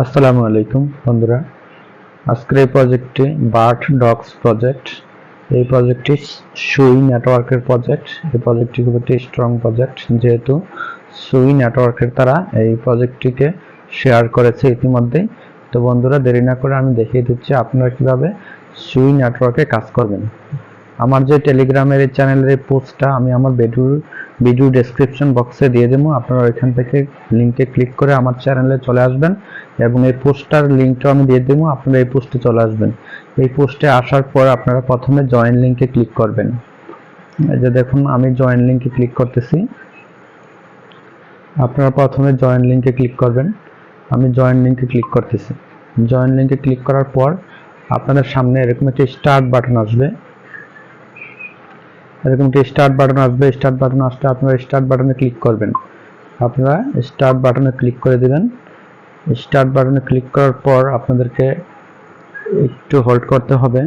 আসসালামু আলাইকুম, বন্ধুরা। আজকের এই প্রজেক্টটি বার্ট ডগস প্রজেক্ট এই প্রজেক্টটি সুই নেটওয়ার্কের প্রজেক্ট এই প্রজেক্টটি খুব একটি স্ট্রং প্রজেক্ট যেহেতু সুই নেটওয়ার্কের তারা এই প্রজেক্টটিকে শেয়ার করেছে ইতিমধ্যেই তো বন্ধুরা, দেরি না করে আমি দেখিয়ে দিচ্ছি আপনারা কীভাবে সুই নেটওয়ার্কে কাজ করবেন। আমার যে টেলিগ্রামের এই চ্যানেলের এই পোস্টটা আমি আমার ভিডিওর ভিডিও ডেসক্রিপশন বক্সে দিয়ে দেবো। আপনারা ওইখান থেকে লিঙ্কে ক্লিক করে আমার চ্যানেলে চলে আসবেন এবং এই পোস্টটার লিঙ্কটাও আমি দিয়ে দেবো, আপনারা এই পোস্টে চলে আসবেন। এই পোস্টে আসার পর আপনারা প্রথমে জয়েন লিঙ্কে ক্লিক করবেন। এই যে দেখুন, আমি জয়েন লিঙ্কে ক্লিক করতেছি। আপনারা প্রথমে জয়েন লিঙ্কে ক্লিক করবেন। আমি জয়েন লিঙ্কে ক্লিক করতেছি। জয়েন লিঙ্কে ক্লিক করার পর আপনাদের সামনে এরকম একটি স্টার্ট বাটন আসবে। এরকম একটি স্টার্ট বাটন আসবে স্টার্ট বাটন আসলে আপনারা স্টার্ট বাটনে ক্লিক করবেন। আপনারা স্টার্ট বাটনে ক্লিক করে দিবেন। স্টার্ট বাটনে ক্লিক করার পর আপনাদেরকে একটু হোল্ড করতে হবে।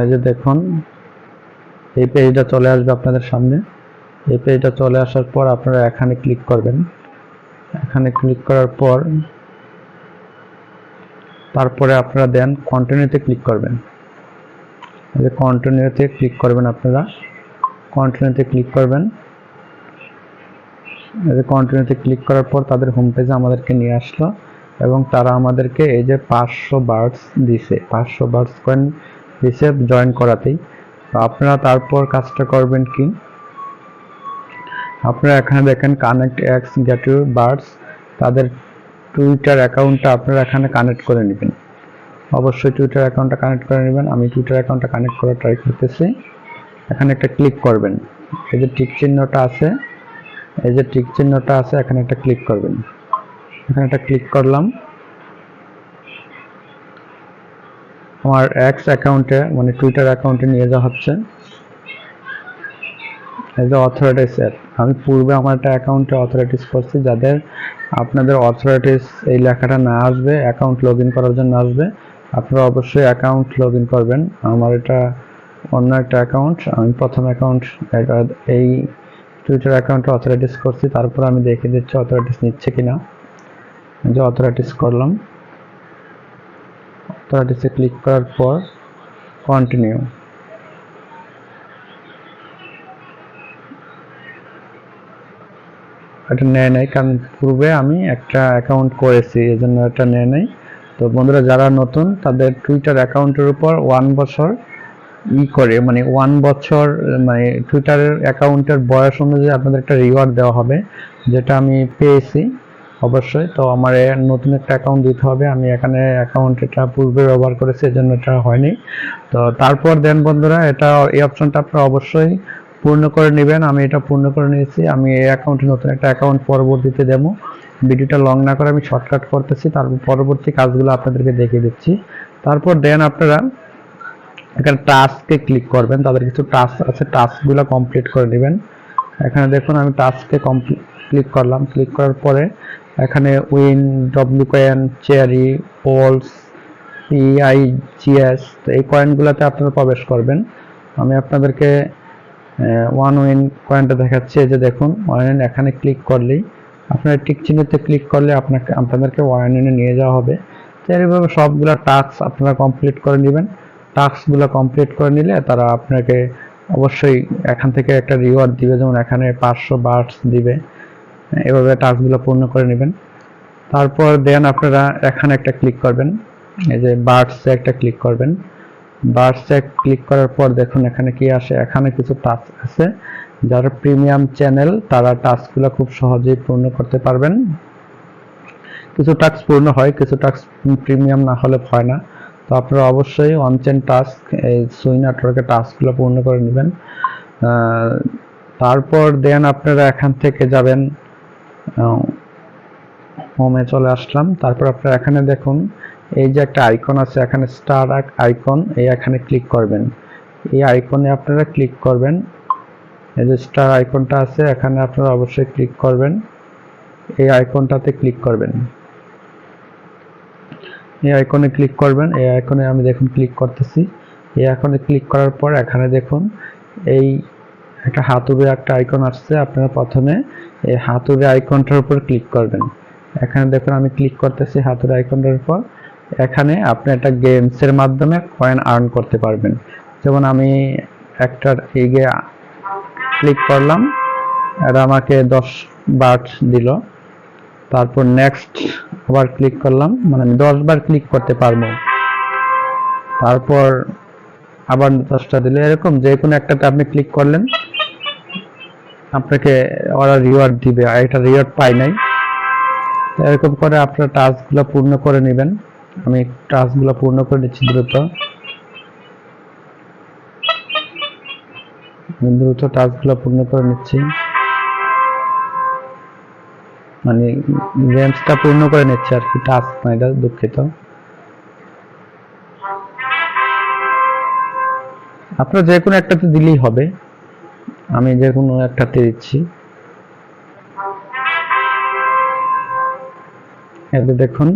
এই যে দেখুন, এই পেজটা চলে আসবে আপনাদের সামনে। এই পেজটা চলে আসার পর আপনারা এখানে ক্লিক করবেন। এখানে ক্লিক করার পর তারপরে আপনারা দেন কন্টিনিউতে ক্লিক করবেন। কন্টিনিউতে ক্লিক করবেন আপনারা। কন্টিনিউতে ক্লিক করবেন। এই কন্টিনিউতে ক্লিক করার পর তাদের হোম পেজে আমাদেরকে নিয়ে আসলো এবং তারা আমাদেরকে এই যে পাঁচশো বার্ডস দিছে, পাঁচশো বার্ডস কয়েন দিছে জয়েন করাতেই। তো আপনারা তারপর কাজটা করবেন কি? আপনারা এখানে দেখেন connect X get your birds তাদের টুইটার অ্যাকাউন্টটা আপনারা এখানে কানেক্ট করে নেবেন। অবশ্যই টুইটার অ্যাকাউন্টটা কানেক্ট করে নেবেন। আমি টুইটার অ্যাকাউন্টটা কানেক্ট করার ট্রাই করতেছি। এখানে একটা ক্লিক করবেন। এই যে টিক চিহ্নটা আছে, এই যে টিক চিহ্নটা আছে, এখানে একটা ক্লিক করবেন। এখানে একটা ক্লিক করলাম। আমার এক্স অ্যাকাউন্টে মানে টুইটার অ্যাকাউন্টে নিয়ে যাওয়া হচ্ছে। এই এ অথরিটিস অ্যাপ আমি পূর্বে আমার একটা অ্যাকাউন্টে অথরিটিস করছি, যাদের আপনাদের অথরিটিস এই লেখাটা না আসবে অ্যাকাউন্ট লগ করার জন্য আসবে। আপনারা অবশ্যই অ্যাকাউন্ট লগ ইন করবেন। আমার এটা অন্য একটা অ্যাকাউন্ট আমি প্রথম অ্যাকাউন্ট এই টুইটার অ্যাকাউন্টে অথরিটিস করছি। তারপর আমি দেখে দিচ্ছি অথরিটিস নিচ্ছে কি কিনা যে অথরাইটিস করলাম। অথরিটিসে ক্লিক করার পর কন্টিনিউ এটা নেয় নাই, কারণ পূর্বে আমি একটা অ্যাকাউন্ট করেছি এই জন্য এটা নেয় নাই। তো বন্ধুরা, যারা নতুন, তাদের টুইটার অ্যাকাউন্টের উপর ওয়ান বছর ই করে মানে ওয়ান বছর মানে টুইটারের অ্যাকাউন্টের বয়স অনুযায়ী আপনাদের একটা রিওয়ার্ড দেওয়া হবে, যেটা আমি পেয়েছি, অবশ্যই। তো আমার নতুন একটা অ্যাকাউন্ট দিতে হবে, আমি এখানে অ্যাকাউন্ট এটা পূর্বে ব্যবহার করেছি, এজন্য এটা হয়নি। তো তারপর দেন বন্ধুরা, এটা, এই অপশনটা আপনারা অবশ্যই পূর্ণ করে নেবেন। আমি এটা পূর্ণ করে নিয়েছি, আমি এই অ্যাকাউন্টে নতুন একটা অ্যাকাউন্ট পরবর্তীতে দেবো। ভিডিওটা লং না করে আমি শর্টকাট করতেছি তারপর পরবর্তী কাজগুলো আপনাদেরকে দেখিয়ে দিচ্ছি। তারপর দেন আপনারা এখানে টাস্কে ক্লিক করবেন, তাদের কিছু টাস্ক আছে টাস্কগুলো কমপ্লিট করে নেবেন। এখানে দেখুন আমি টাস্কে ক্লিক করলাম ক্লিক করার পরে এখানে উইন ডব্লিউ কয়েন চেয়ারি পোলস পিআইজিএস তো এই কয়েনগুলোতে আপনারা প্রবেশ করবেন। আমি আপনাদেরকে ওয়ান উইন কয়েনটা দেখাচ্ছি, এই যে দেখুন ওয়ান উইন এখানে ক্লিক করলেই আপনার টিক চিহ্নতে ক্লিক করলে আপনাকে, আপনাদেরকে ওয়ান নিয়ে যাওয়া হবে। তো এইভাবে সবগুলো টাস্ক আপনারা কমপ্লিট করে নেবেন। টাস্কগুলো কমপ্লিট করে নিলে তারা আপনাকে অবশ্যই এখান থেকে একটা রিওয়ার্ড দিবে, যেমন এখানে পাঁচশো বার্ডস দিবে। এভাবে টাস্কগুলো পূর্ণ করে নেবেন। তারপর দেন আপনারা এখানে একটা ক্লিক করবেন। এই যে বার্ডসে একটা ক্লিক করবেন। বার্ডসে ক্লিক করার পর দেখুন এখানে কি আসে, এখানে কিছু টাস্ক আছে। যারা প্রিমিয়াম চ্যানেল, তারা টাস্কগুলো খুব সহজেই পূর্ণ করতে পারবেন। কিছু টাস্ক পূর্ণ হয়, কিছু টাস্ক প্রিমিয়াম না হলে হয় না। তো আপনারা অবশ্যই অনচেন টাস্ক এই সুই নেটওয়ার্কের টাস্কগুলো পূর্ণ করে নেবেন। তারপর দেন আপনারা এখান থেকে যাবেন হোমে চলে আসলাম। তারপর আপনারা এখানে দেখুন, এই যে একটা আইকন আছে, এখানে স্টার আইকন এই এখানে ক্লিক করবেন। এই আইকনে আপনারা ক্লিক করবেন। এই যে স্টার আইকনটা আছে, এখানে আপনারা অবশ্যই ক্লিক করবেন। এই আইকনটাতে ক্লিক করবেন। এই আইকনে ক্লিক করবেন। এই আইকনে আমি দেখুন ক্লিক করতেছি। এই আইকনে ক্লিক করার পর এখানে দেখুন, এই একটা হাতুড়ে একটা আইকন আসছে আপনারা প্রথমে। এই হাতুড়ে আইকনটার উপর ক্লিক করবেন। এখানে দেখুন আমি ক্লিক করতেছি হাতের আইকনটার উপর। এখানে আপনি একটা গেমসের মাধ্যমে কয়েন আর্ন করতে পারবেন। যেমন আমি একটা এগে ক্লিক করলাম। এটা আমাকে দশ বাট দিল। তারপর নেক্সট আবার ক্লিক করলাম। মানে আমি দশ বার ক্লিক করতে পারব। তারপর আবার দশটা দিলে। এরকম যে কোনো একটাতে আপনি ক্লিক করলেন, আপনাকে ওরা রিওয়ার্ড দিবে। আর এটা রিওয়ার্ড পাই নাই। এরকম করে আপনার টাস্কগুলো পূর্ণ করে নেবেন। আমি টাস্কগুলো পূর্ণ করে নিচ্ছি দ্রুত। দ্রুত টাস্কগুলো পূর্ণ করে নিচ্ছি। মানে গেমসটা পূর্ণ করে নিচ্ছে আর কি, টাস্ক না এটা দুঃখিত। আপনার যে কোনো একটাতে দিলেই হবে। আমি যে কোনো একটাতে দিচ্ছি। এতে দেখুন,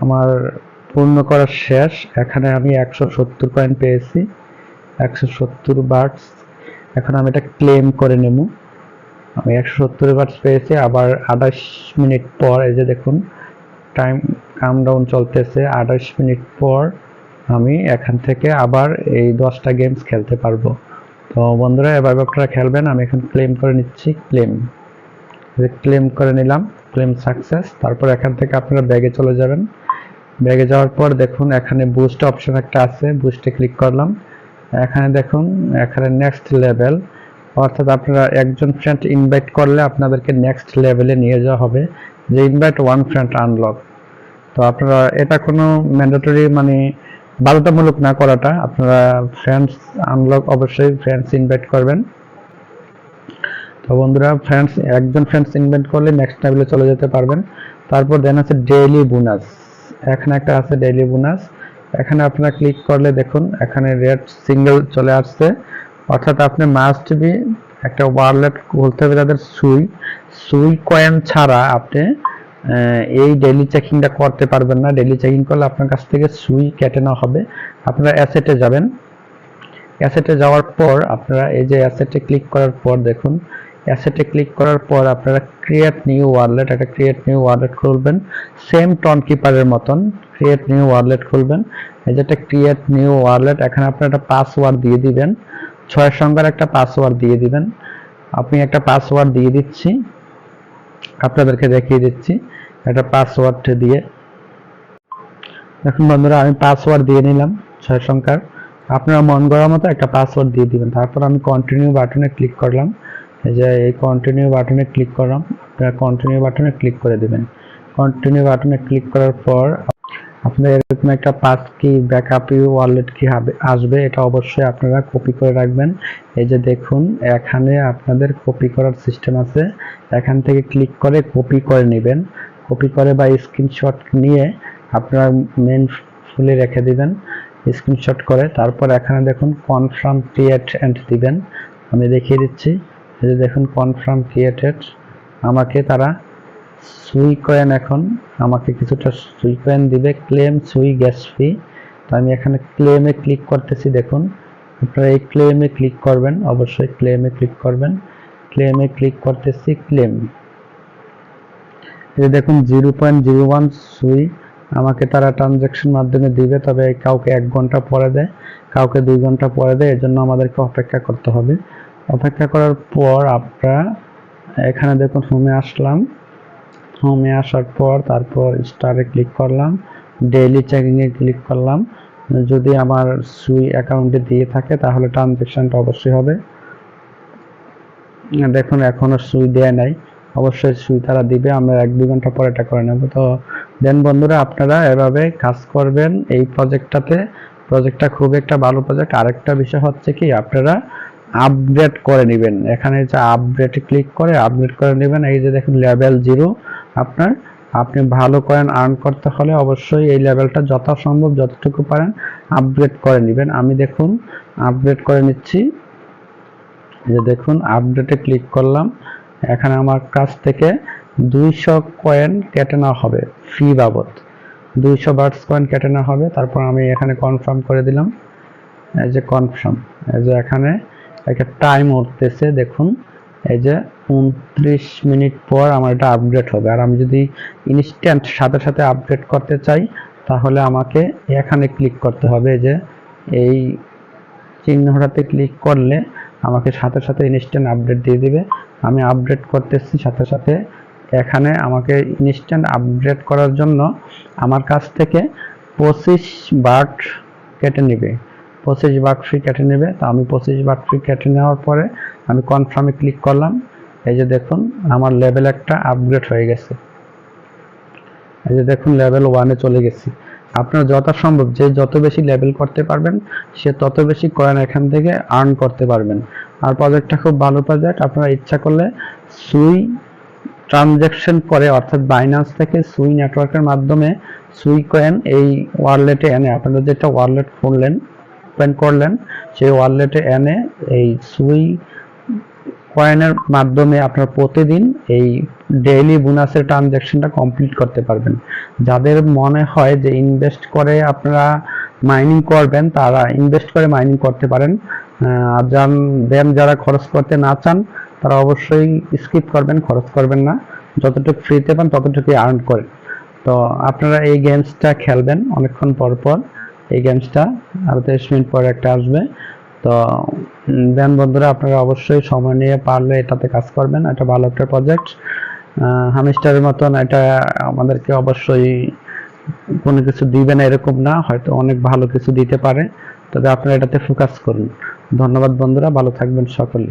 আমার পূর্ণ করা শেষ। এখানে আমি একশো সত্তর পয়েন্ট পেয়েছি। একশো সত্তর বার্ডস এখন আমি এটা ক্লেম করে নেব। আমি একশো সত্তর বার্ডস পেয়েছি, আবার আঠাশ মিনিট পর, এই যে দেখুন টাইম কাম ডাউন চলতেছে, আঠাশ মিনিট পর আমি এখান থেকে আবার এই দশটা গেমস খেলতে পারব। তো বন্ধুরা, এবার আপনারা খেলবেন, আমি এখন ক্লেম করে নিচ্ছি ক্লেম ক্লেম করে নিলাম ক্লেম সাকসেস তারপর এখান থেকে আপনারা ব্যাগে চলে যাবেন। ব্যাগে যাওয়ার পর দেখুন, এখানে বুস্ট অপশন একটা আছে বুস্টে ক্লিক করলাম। এখানে দেখুন, এখানে নেক্সট লেভেল অর্থাৎ আপনারা একজন ফ্রেন্ড ইনভাইট করলে আপনাদেরকে নেক্সট লেভেলে নিয়ে যাওয়া হবে, যে ইনভাইট ওয়ান ফ্রেন্ড আনলক তো আপনারা, এটা কোনো ম্যান্ডেটরি মানে বাধ্যতামূলক না করাটা, আপনারা ফ্রেন্ডস আনলক অবশ্যই ফ্রেন্ডস ইনভাইট করবেন। তো বন্ধুরা ফ্রেন্ডস একজন ফ্রেন্ডস ইনভাইট করলে নেক্সট লেভেলে চলে যেতে পারবেন। তারপর দেন আছে ডেইলি বোনাস এখানে একটা আছে ডেইলি বোনাস এখানে আপনারা ক্লিক করলে দেখুন, এখানে রেড সিঙ্গেল চলে আসছে। অর্থাৎ আপনি মাস্ট বি একটা ওয়ালেট খুলতে হবে তাদের সুই। সুই কয়েন ছাড়া আপনি এই ডেইলি চেকিংটা করতে পারবেন না। ডেইলি চেকিং করলে আপনার কাছ থেকে সুই কেটে নেওয়া হবে। আপনারা অ্যাসেটে যাবেন। অ্যাসেটে যাওয়ার পর আপনারা এই যে অ্যাসেটে ক্লিক করার পর দেখুন অ্যাসেটে ক্লিক করার পর আপনারা ক্রিয়েট নিউ ওয়ালেট একটা ক্রিয়েট নিউ ওয়ালেট খুলবেন। সেম টন কিপারের মতন। ক্রিয়েট নিউ ওয়ালেট খুলবেন। এই যেটা ক্রিয়েট নিউ ওয়ালেট এখানে আপনারা একটা পাসওয়ার্ড দিয়ে দিবেন। ছয় সংখ্যার একটা পাসওয়ার্ড দিয়ে দিবেন। আপনি একটা পাসওয়ার্ড দিয়ে দিচ্ছি। আপনাদেরকে দেখিয়ে দিচ্ছি একটা পাসওয়ার্ড দিয়ে। এখন বন্ধুরা, আমি পাসওয়ার্ড দিয়ে নিলাম ছয় সংখ্যার। আপনারা মন করার মতো একটা পাসওয়ার্ড দিয়ে দিবেন। তারপর আমি কন্টিনিউ বাটনে ক্লিক করলাম। এই যে এই কন্টিনিউ বাটনে ক্লিক করলাম। আপনারা কন্টিনিউ বাটনে ক্লিক করে দিবেন। কন্টিনিউ বাটনে ক্লিক করার পর আপনাদের এরকম একটা পাস কি ব্যাকআপ ওয়ালেট কি হবে, আসবে, এটা অবশ্যই আপনারা কপি করে রাখবেন। এই যে দেখুন, এখানে আপনাদের কপি করার সিস্টেম আছে। এখান থেকে ক্লিক করে কপি করে নেবেন। কপি করে বা স্ক্রিনশট নিয়ে আপনারা মেন ফুলে রেখে দিবেন স্ক্রিনশট করে। তারপর এখানে দেখুন কনফার্ম ক্রিয়েট এন্ড দিবেন। আমি দেখিয়ে দিচ্ছি। এই যে দেখুন কনফার্ম ক্রিয়েটেড আমাকে তারা সুই কয়েন এখন। আমাকে কিছুটা সুই কয়েন দিবে। ক্লেম সুই গ্যাস ফি। তো আমি এখানে ক্লেমে ক্লিক করতেছি, দেখুন। আপনারা এই ক্লেমে ক্লিক করবেন, অবশ্যই ক্লেমে ক্লিক করবেন। ক্লেমে ক্লিক করতেছি, ক্লেম। এই দেখুন, জিরো পয়েন্ট জিরো ওয়ান সুই আমাকে তারা ট্রানজ্যাকশন মাধ্যমে দিবে, তবে কাউকে এক ঘণ্টা পরে দেয়। কাউকে দুই ঘণ্টা পরে দেয়, এজন্য আমাদেরকে অপেক্ষা করতে হবে। অপেক্ষা করার পর আপনারা এখানে দেখুন, হোমে আসলাম। হোমে আসার পর তারপর স্টারে ক্লিক করলাম ডেইলি চেকিংয়ে ক্লিক করলাম। যদি আমার সুই অ্যাকাউন্টে দিয়ে থাকে, তাহলে ট্রানজ্যাকশনটা অবশ্যই হবে। দেখুন, এখনও সুই দেয় নাই। অবশ্যই সুই তারা দিবে, আমরা এক দুই ঘণ্টা পরে এটা করে নেব। তো দেন বন্ধুরা, আপনারা এভাবে কাজ করবেন এই প্রজেক্টটাতে প্রজেক্টটা খুব একটা ভালো প্রজেক্ট আরেকটা বিষয় হচ্ছে কি, আপনারা আপগ্রেড করে নেবেন। এখানে যে আপগ্রেডে ক্লিক করে আপগ্রেড করে নেবেন। এই যে দেখুন লেভেল জিরো আপনার। আপনি ভালো কয়েন আর্ন করতে হলে অবশ্যই এই লেভেলটা যথাসম্ভব, যতটুকু পারেন আপগ্রেড করে নেবেন। আমি দেখুন আপগ্রেড করে নিচ্ছি। যে দেখুন আপডেটে ক্লিক করলাম। এখানে আমার কাছ থেকে দুইশো কয়েন কেটে নেওয়া হবে ফি বাবদ। দুইশো বার্ডস কয়েন কেটে নেওয়া হবে। তারপর আমি এখানে কনফার্ম করে দিলাম। এই যে কনফার্ম এই যে এখানে একটা টাইম উঠতেছে, দেখুন। এই যে উনত্রিশ মিনিট পর আমার এটা আপডেট হবে। আর আমি যদি ইনস্ট্যান্ট সাথে সাথে আপডেট করতে চাই, তাহলে আমাকে এখানে ক্লিক করতে হবে। যে এই চিহ্নটাতে ক্লিক করলে আমাকে সাথে সাথে ইনস্ট্যান্ট আপডেট দিয়ে দিবে। আমি আপডেট করতেছি সাথে সাথে। এখানে আমাকে ইনস্ট্যান্ট আপডেট করার জন্য আমার কাছ থেকে পঁচিশ বাট কেটে নেবে। পঁচিশ বাট ফ্রি কেটে নেবে। তো আমি পঁচিশ বাট ফ্রি কেটে নেওয়ার পরে আমি কনফার্মে ক্লিক করলাম। এই যে দেখুন, আমার লেভেল একটা আপগ্রেড হয়ে গেছে। এই যে দেখুন লেভেল ওয়ানে চলে গেছি। আপনার যথাসম্ভব, যে যত বেশি লেভেল করতে পারবেন, সে তত বেশি কয়েন এখান থেকে আর্ন করতে পারবেন। আর প্রজেক্টটা খুব ভালো প্রজেক্ট আপনারা ইচ্ছা করলে সুই ট্রানজ্যাকশন করে, অর্থাৎ বাইন্যান্স থেকে সুই নেটওয়ার্কের মাধ্যমে সুই কয়েন এই ওয়ালেটে এনে, আপনারা যেটা ওয়ালেট খুললেন ওপেন করলেন, সেই ওয়ালেটে এনে এই সুই কয়েনের মাধ্যমে আপনারা প্রতিদিন এই ডেইলি বোনাসের ট্রানজ্যাকশনটা কমপ্লিট করতে পারবেন। যাদের মনে হয় যে ইনভেস্ট করে আপনারা মাইনিং করবেন, তারা ইনভেস্ট করে মাইনিং করতে পারেন। আর যান দেন যারা খরচ করতে না চান, তারা অবশ্যই স্কিপ করবেন, খরচ করবেন না। যতটুকু ফ্রিতে পান, ততটুকুই আর্ন করেন তো আপনারা এই গেমসটা খেলবেন অনেকক্ষণ পর পর। এই গেমসটা আরও তেইশ মিনিট পর একটা আসবে। তো দেন বন্ধুরা, আপনারা অবশ্যই সময় নিয়ে পারলে এটাতে কাজ করবেন। এটা ভালো একটা প্রজেক্ট হামিস্টারের মতন এটা আমাদেরকে অবশ্যই কোনো কিছু দিবে না, এরকম না। হয়তো অনেক ভালো কিছু দিতে পারে। তবে আপনারা এটাতে ফোকাস করুন। ধন্যবাদ বন্ধুরা, ভালো থাকবেন সকলে।